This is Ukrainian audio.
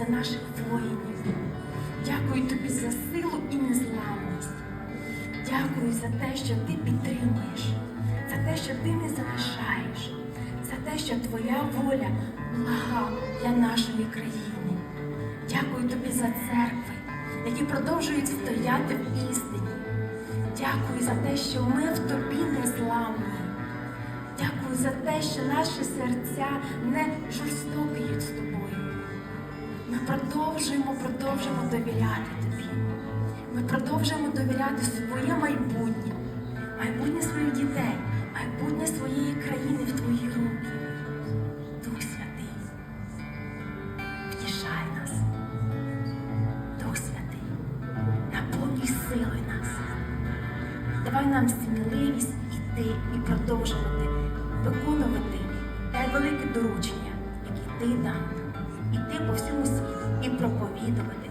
за наших воїнів. Дякую тобі за силу і незламність. Дякую за те, що ти підтримуєш, за те, що ти не залишаєш, за те, що твоя воля блага для нашої країни. Дякую тобі за церкви, які продовжують стояти в істині. Дякую за те, що ми в тобі не зламні. Дякую за те, що наші серця не жорстокіють з тобою. Продовжуємо, продовжуємо довіряти тобі. Ми продовжуємо довіряти своє майбутнє, майбутнє своїх дітей, майбутнє своєї країни в твої руки. Дух Святий, втішай нас. Дух Святий, наповнюй силою нас. Давай нам сміливість іти і продовжувати виконувати те велике доручення, яке ти дав, іти по всьому світу і проповідувати